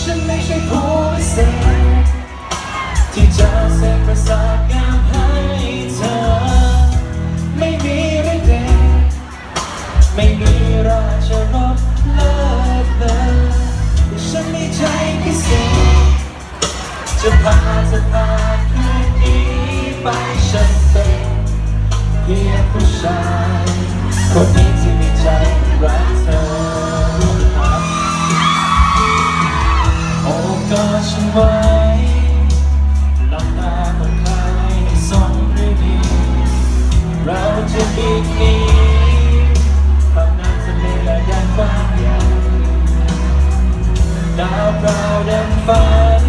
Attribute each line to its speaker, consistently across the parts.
Speaker 1: ฉันไม่ใช่ผู้พิเศษที่จะเสกประสาทงามให้เธอ ไม่มีฤทธิ์เดชไม่มีราชรสเลิศเลอแต่ฉันมีใจพิเศษจะพาเธอผ่าน ผู้ชายคนนี้ที่มีใจรักเธอโอ้กอดฉันไว้หลับตาผ่อนคลายส่งเรื่ดีเราจะบินหนีความน้ำทะเลและแดนฟ้าใหญ่ดาวเปล่าดังฝัน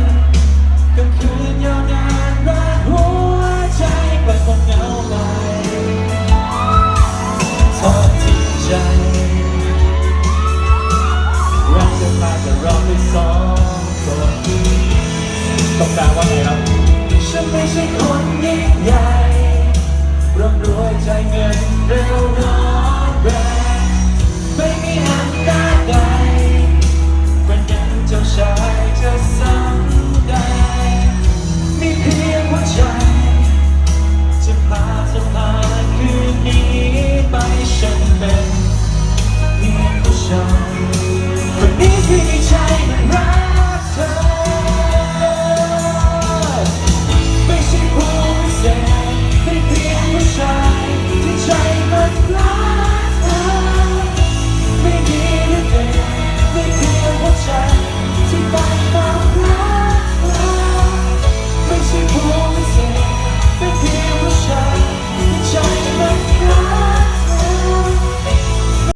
Speaker 1: จะรอด้วยสองคนต้องการว่าไงครับ